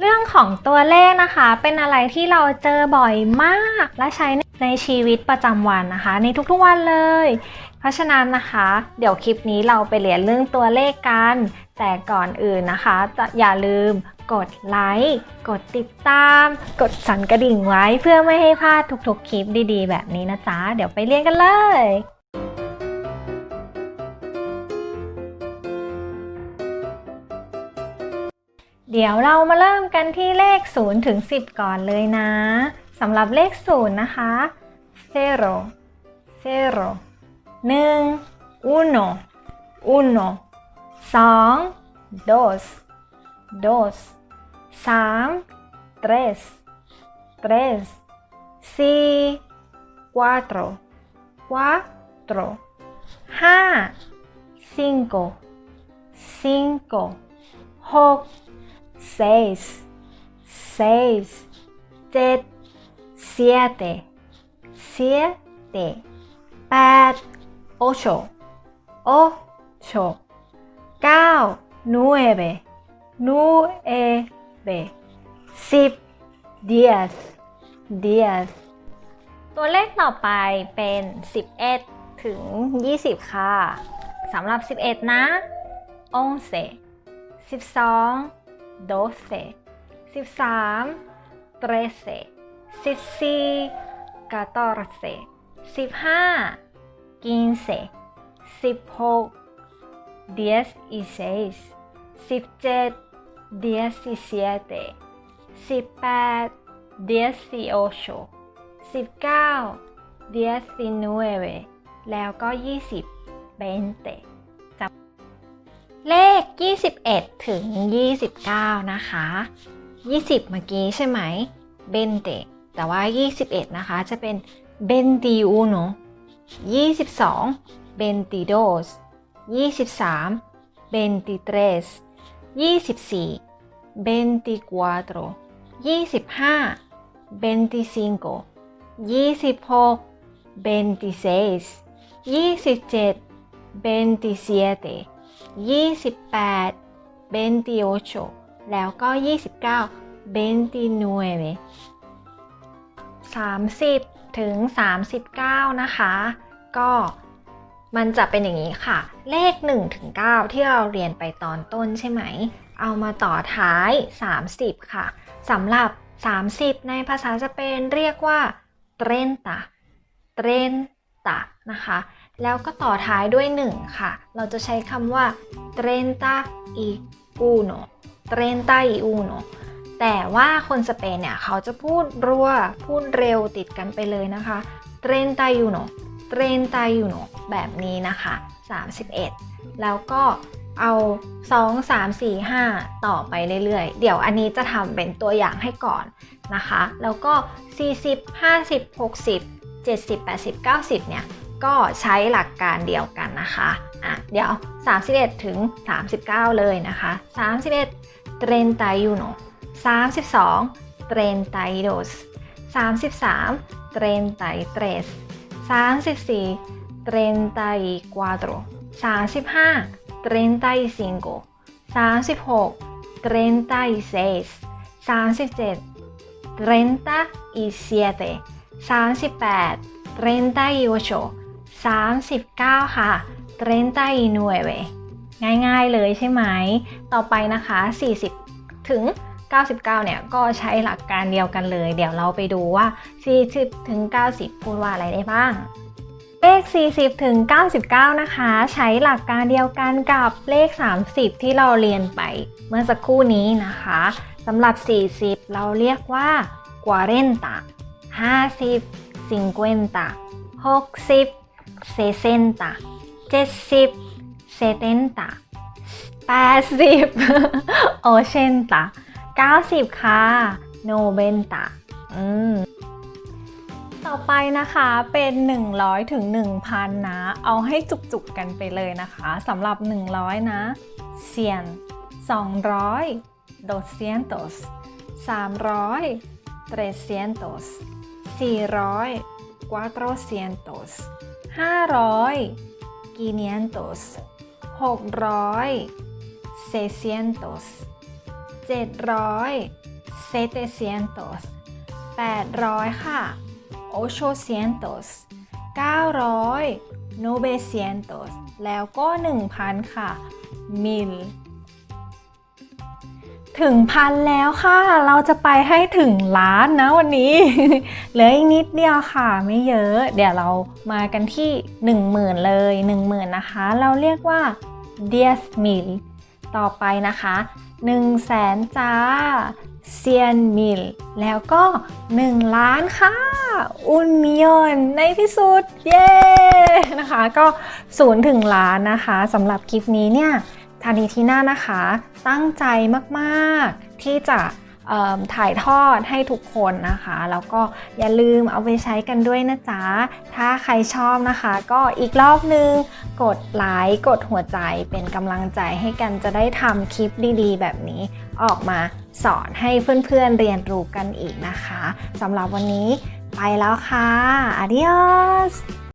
เรื่องของตัวเลขนะคะ เป็นอะไรที่เราเจอบ่อยมาก และใช้ในชีวิตประจำวันนะคะ ในทุกๆวันเลย เพราะฉะนั้นนะคะ เดี๋ยวคลิปนี้เราไปเรียนเรื่องตัวเลขกัน แต่ก่อนอื่นนะคะจะอย่าลืมกดไลค์กดติดตาม กดสั่นกระดิ่งไว้เพื่อไม่ให้พลาดทุกๆคลิปดีๆ แบบนี้นะจ๊ะ เดี๋ยวไปเรียนกันเลย เดี๋ยวเรามาเริ่มกันที่เลข 0 ถึง 10 ก่อนเลยนะสำหรับเลข 0 นะคะ zero zero หนึ่ง uno uno สอง dos dos สาม tres tres สี่ cuatro cuatro ห้า cinco cinco หก seis, seis, jet, siete, siete, แปด ocho, ocho, เก้า nueve, nueve, สิบ diez, diez ตัวเลขต่อไปเป็น 11 ถึง 20 ค่ะ สำหรับ 11 นะ once 12 doce, 13, trece, 14, catorce, 15, quince, 16, dieciséis, 17, diecisiete, 18, dieciocho, 19, diecinueve แล้วก็ 20 20 เลข 21 ถึง 29 นะคะ 20 เมื่อกี้ใช่ไหมเบนเตแต่ว่า 21 นะคะ จะเป็นเบนติอูโน22เบนติโดส23เบนติเทรส24เบนติควาโตร25เบนติซิงโก26เบนติเซส27เบนติเซเต 28 28 แล้วก็ 29 29 30 ถึง 39 นะคะ ก็มันจะเป็นอย่างนี้ค่ะ เลข 1 ถึง 9 ที่เราเรียนไปตอนต้นใช่ไหม เอามาต่อท้าย 30 ค่ะสำหรับ 30 ในภาษาสเปนเรียกว่า treinta treinta นะคะ แล้วก็ต่อท้ายด้วย 1 ค่ะ เราจะใช้คำว่า treinta y uno treinta y uno แต่ว่าคนสเปนเนี่ย เขาจะพูดรัว พูดเร็วติดกันไปเลยนะคะ treinta y uno treinta y uno แบบนี้นะคะ 31 แล้วก็เอา 2 3 4 5 ต่อไปเรื่อยๆ เดี๋ยวอันนี้จะทำเป็นตัวอย่างให้ก่อนนะคะ แล้วก็ 40 50 60 70 80 90 เนี่ย ก็ใช้หลักการเดียวกันนะคะอะเดี๋ยว 31 ถึง 39 เลยนะคะ 31 31 32 32 33 33 34 34 35 35 36 36 37 37 38 38 39 ค่ะ39ง่ายๆเลยใช่ไหม ต่อไปนะคะ 40 ถึง 99 เนี่ย ก็ใช้หลักการเดียวกันเลย เดี๋ยวเราไปดูว่า 40 ถึง 90 พูดว่าอะไรได้บ้าง เลข 40 ถึง 99 นะคะ ใช้หลักการเดียวกันกับเลข 30 ที่เราเรียนไปเมื่อสักครู่นี้นะคะสำหรับ 40 เราเรียกว่า40 50 50 60 60 70 70 80 80 90ค่ะ90อืมต่อไปนะคะเป็น 100 ถึง 1,000 นะ เอาให้จุกๆกันไปเลยนะคะสำหรับ 100 นะเซียน200 doscientos 300 trescientos 400 cuatrocientos 500 500 600 600 700 700 800 ค่ะ 800 900 900แล้วก็ 1,000 ค่ะ 1000 ถึงพันแล้วค่ะ เราจะไปให้ถึงล้านนะวันนี้ เหลืออีกนิดเดียวค่ะไม่เยอะ เดี๋ยวเรามากันที่ 10,000 เลย 10,000 นะคะ เราเรียกว่า10 mil ต่อไปนะคะ1แสนจ้าเซียนมิลแล้วก็ 1 ล้านค่ะ อุนมิยอนในที่สุด เย้ นะคะ ก็ศูนย์ถึงล้านนะคะสำหรับคลิปนี้เนี่ย ทานีทีน่านะคะ ตั้งใจมากๆที่จะถ่ายทอดให้ทุกคนนะคะ แล้วก็อย่าลืมเอาไปใช้กันด้วยนะจ๊ะ ถ้าใครชอบนะคะ ก็อีกรอบนึง กดไลค์กดหัวใจเป็นกำลังใจให้กันจะได้ทำคลิปดีๆ แบบนี้ออกมาสอนให้เพื่อนๆเรียนรู้กันอีกนะคะสำหรับวันนี้ไปแล้วค่ะ adios